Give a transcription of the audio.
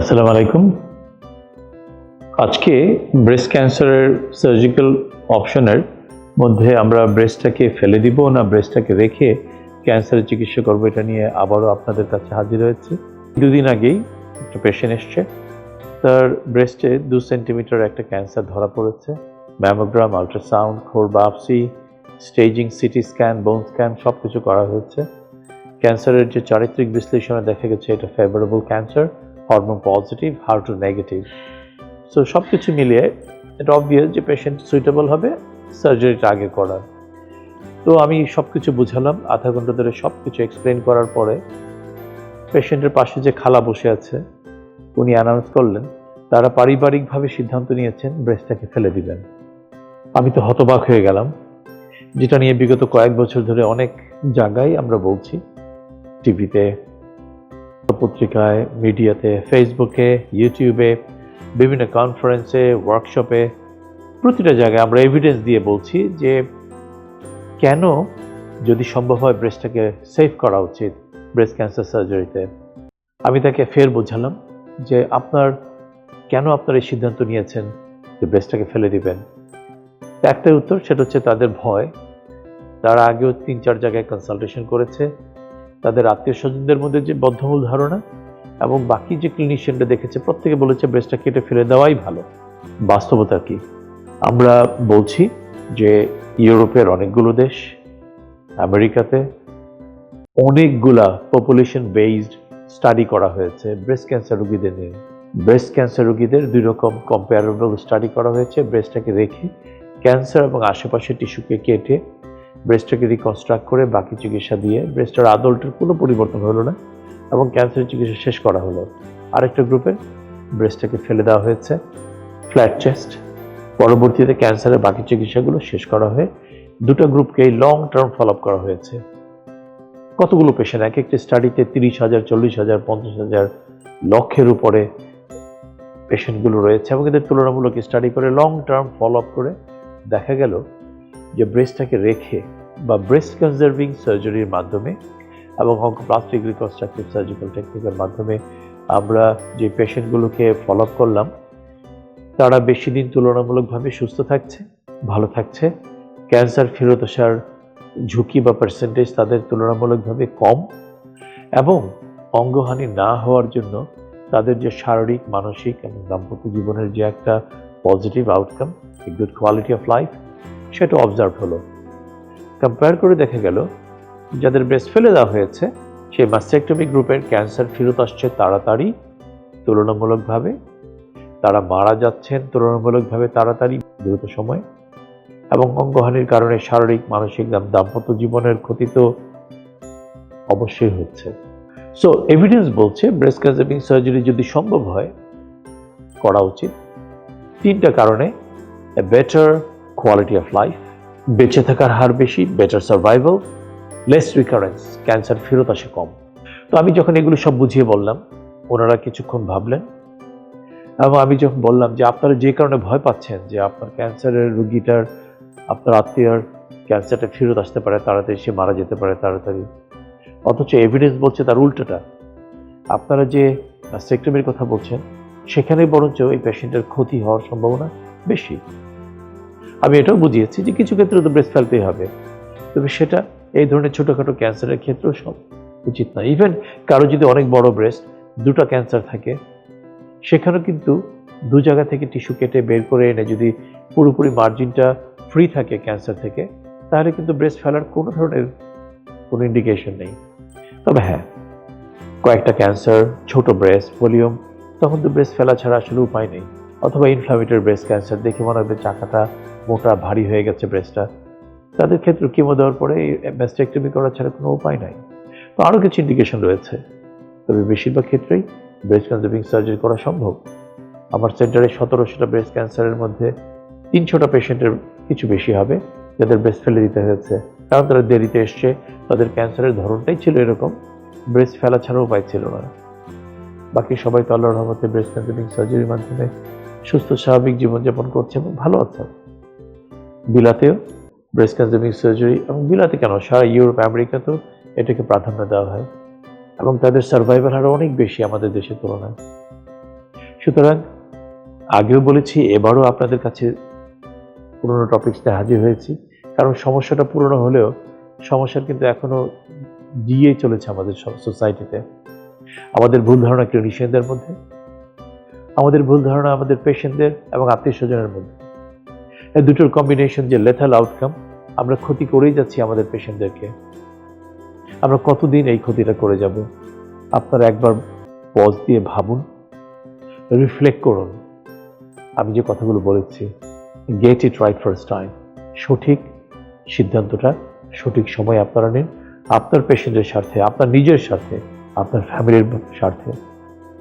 আসসালামু আলাইকুম। আজকে ব্রেস্ট ক্যান্সারের সার্জিক্যাল অপশনের মধ্যে আমরা ব্রেস্টটাকে ফেলে দিব না ব্রেস্টটাকে রেখে ক্যান্সারের চিকিৎসা করব এটা নিয়ে আবারও আপনাদের কাছে হাজির হয়েছি। দুদিন আগেই একটা পেশেন্ট এসছে। তার ব্রেস্টে দু সেন্টিমিটার একটা ক্যান্সার ধরা পড়েছে। Mammogram ultrasound core biopsy staging CT scan bone scan সব কিছু করা হয়েছে। ক্যান্সারের যে চারিত্রিক বিশ্লেষণে দেখা গেছে এটা favourable cancer hormone positive HER two negative so সব কিছু মিলিয়ে এটা অবভিয়াস যে পেশেন্ট সুইটেবল হবে সার্জারিটা আগে করার। তো আমি সব কিছু বুঝালাম, আধা ঘণ্টা ধরে সব কিছু এক্সপ্লেন করার পরে পেশেন্টের পাশে যে খালা বসে আছে, উনি অ্যানাউন্স করলেন, তারা পারিবারিকভাবে সিদ্ধান্ত নিয়েছেন ব্রেস্টটাকে ফেলে দিবেন। আমি তো হতবাক হয়ে গেলাম। যেটা নিয়ে বিগত কয়েক বছর ধরে অনেক জায়গায় আমরা বলছি, টিভিতে পত্রিকায়, মিডিয়াতে ফেসবুকে ইউটিউবে বিভিন্ন কনফারেন্সে ওয়ার্কশপে প্রতিটা জায়গায় আমরা এভিডেন্স দিয়ে বলছি যে কেন যদি সম্ভব হয় ব্রেস্টটাকে সেভ করা উচিত ব্রেস্ট ক্যান্সার সার্জারিতে আমি তাকে ফের বোঝালাম যে আপনার, কেন আপনার এই সিদ্ধান্ত নিয়েছেন যে ব্রেস্টটাকে ফেলে দিবেন? একটাই উত্তর, সেটা হচ্ছে তাদের ভয়। তারা আগেও তিন চার জায়গায় কনসালটেশন করেছে। তাদের আত্মীয় স্বজনদের মধ্যে যে বদ্ধমূল ধারণা এবং বাকি যে ক্লিনিশিয়ানরা দেখেছে, প্রত্যেকে বলেছে ব্রেস্টটা কেটে ফেলে দেওয়াই ভালো। বাস্তবতা কি? আমরা বলছি যে ইউরোপের অনেকগুলো দেশ, আমেরিকাতে অনেকগুলা পপুলেশন বেসড স্টাডি করা হয়েছে ব্রেস্ট ক্যান্সার রোগীদের নিয়ে। ব্রেস্ট ক্যান্সার রোগীদের দুই রকম কম্পেয়ারেবল স্টাডি করা হয়েছে ব্রেস্টটাকে রেখে ক্যান্সার এবং আশেপাশের টিস্যুকে কেটে ব্রেস্টটাকে রিকনস্ট্রাক্ট করে বাকি চিকিৎসা দিয়ে ব্রেস্টের আদলটার কোনো পরিবর্তন হলো না এবং ক্যান্সারের চিকিৎসা শেষ করা হলো। আরেকটা গ্রুপের ব্রেস্টটাকে ফেলে দেওয়া হয়েছে ফ্ল্যাট চেস্ট পরবর্তীতে ক্যান্সারের বাকি চিকিৎসাগুলো শেষ করা হয়ে দুটো গ্রুপকেই লং টার্ম ফলো আপ করা হয়েছে। কতগুলো পেশেন্ট এক একটি স্টাডিতে তিরিশ হাজার, চল্লিশ হাজার, পঞ্চাশ হাজার লক্ষের উপরে পেশেন্টগুলো রয়েছে এবং এদের তুলনামূলক স্টাডি করে লং টার্ম ফলো আপ করে দেখা গেল যে ব্রেস্টটাকে রেখে বা ব্রেস্ট কনজার্ভিং সার্জারির মাধ্যমে এবং অঙ্কোপ্লাস্টিক রিকনস্ট্রাকটিভ সার্জিক্যাল টেকনিকের মাধ্যমে আমরা যে পেশেন্টগুলোকে ফলো আপ করলাম, তারা বেশি দিন তুলনামূলকভাবে সুস্থ থাকছে, ভালো থাকছে। ক্যান্সার ফেরত আসার ঝুঁকি বা পার্সেন্টেজ তাদের তুলনামূলকভাবে কম এবং অঙ্গহানি না হওয়ার জন্য তাদের যে শারীরিক, মানসিক এবং দাম্পত্য জীবনের যে একটা positive outcome good quality of life সেটা অবজার্ভ হলো। কম্পেয়ার করে দেখা গেল, যাদের ব্রেস্ট ফেলে দেওয়া হয়েছে, সেই মাস্টেক্টমি গ্রুপের ক্যান্সার ফেরত আসছে তাড়াতাড়ি, তুলনামূলকভাবে। তারা মারা যাচ্ছেন তুলনামূলকভাবে তাড়াতাড়ি, দ্রুত সময়। এবং অঙ্গহানির কারণে শারীরিক, মানসিক দাম- দাম্পত্য জীবনের ক্ষতি তো অবশ্যই হচ্ছে। সো এভিডেন্স বলছে ব্রেস্ট কনজার্ভিং সার্জারি যদি সম্ভব হয়, করা উচিত। তিনটা কারণে a better quality of life বেঁচে থাকার হার বেশি better survival less recurrence cancer ফেরত আসে কম। তো আমি যখন এগুলো সব বুঝিয়ে বললাম, ওনারা কিছুক্ষণ ভাবলেন এবং আমি যখন বললাম যে আপনারা যে কারণে ভয় পাচ্ছেন যে আপনার ক্যান্সারের রুগীটার, আপনার আত্মীয়র ক্যান্সারটা ফেরত আসতে পারে, তাড়াতাড়ি সে মারা যেতে পারে, তাড়াতাড়ি। অথচ এভিডেন্স বলছে তার উল্টোটা। আপনারা যে সেক্টমের কথা বলছেন সেখানে বরঞ্চ এই পেশেন্টের ক্ষতি হওয়ার সম্ভাবনা বেশি। আমি এটাও বুঝিয়েছি যে কিছু ক্ষেত্রে তো ব্রেস্ট ফেলতেই হবে। তবে সেটা এই ধরনের ছোটোখাটো ক্যান্সারের ক্ষেত্রেও সব উচিত না ইভেন কারও যদি অনেক বড় ব্রেস্ট দুটো ক্যান্সার থাকে, সেখানেও কিন্তু দু জায়গা থেকে টিস্যু কেটে বের করে এনে যদি পুরোপুরি মার্জিনটা ফ্রি থাকে ক্যান্সার থেকে, তাহলে কিন্তু ব্রেস্ট ফেলার কোনো ধরনের কোনো ইন্ডিকেশন নেই। তবে হ্যাঁ কয়েকটা ক্যান্সার, ছোট ব্রেস্ট ভলিউম তখন তো ব্রেস্ট ফেলা ছাড়া আসলে উপায় নেই। অথবা ইনফ্লামেটরি ব্রেস্ট ক্যান্সার দেখে মনে হবে চাকাটা মোটা, ভারী হয়ে গেছে ব্রেস্টটা তাদের ক্ষেত্রে কিমো দেওয়ার পরে ম্যাস্টেক্টমি করা ছাড়া কোনো উপায় নাই। তো আরও কিছু ইন্ডিকেশন রয়েছে। তবে বেশিরভাগ ক্ষেত্রেই ব্রেস্ট কনজার্ভিং সার্জারি করা সম্ভব। আমার সেন্টারে সতেরোশোটা ব্রেস্ট ক্যান্সারের মধ্যে তিনশোটা পেশেন্টের কিছু বেশি হবে, যাদের ব্রেস্ট ফেলে দিতে হয়েছে। কারণ তারা দেরিতে এসছে, তাদের ক্যান্সারের ধরনটাই ছিল এরকম ব্রেস্ট ফেলা ছাড়া উপায় ছিল না। বাকি সবাই তো আল্লাহর রহমতে ব্রেস্ট ক্যান্সারিং সার্জারির মাধ্যমে সুস্থ, স্বাভাবিক জীবনযাপন করছে এবং ভালো আছে। বিলাতেও ব্রেস্ট ক্যান্সারিং সার্জারি এবং বিলাতে কেন? সারা ইউরোপ, আমেরিকাতেও এটাকে প্রাধান্য দেওয়া হয় এবং তাদের সার্ভাইভাল হার অনেক বেশি আমাদের দেশের তুলনায়। সুতরাং আগেও বলেছি, এবারও আপনাদের কাছে পুরনো টপিকসটা হাজির হয়েছি। কারণ সমস্যাটা পুরনো হলেও সমস্যার কিন্তু এখনও গিয়েই চলেছে আমাদের সোসাইটিতে আমাদের ভুল ধারণা ক্লিনিশিয়ানদের মধ্যে আমাদের ভুল ধারণা আমাদের পেশেন্টদের এবং আত্মীয় স্বজনের মধ্যে। এই দুটোর কম্বিনেশন যে লেথাল আউটকাম আমরা ক্ষতি করেই যাচ্ছি আমাদের পেশেন্টদেরকে আমরা কতদিন এই ক্ষতিটা করে যাব? আপনারা একবার পজ দিয়ে ভাবুন রিফ্লেক্ট করুন। আমি যে কথাগুলো বলেছি get it right first time সঠিক সিদ্ধান্তটা, সঠিক সময় আপনারা নিন। আপনার পেশেন্টের স্বার্থে, আপনার নিজের স্বার্থে, আপনার ফ্যামিলির স্বার্থে।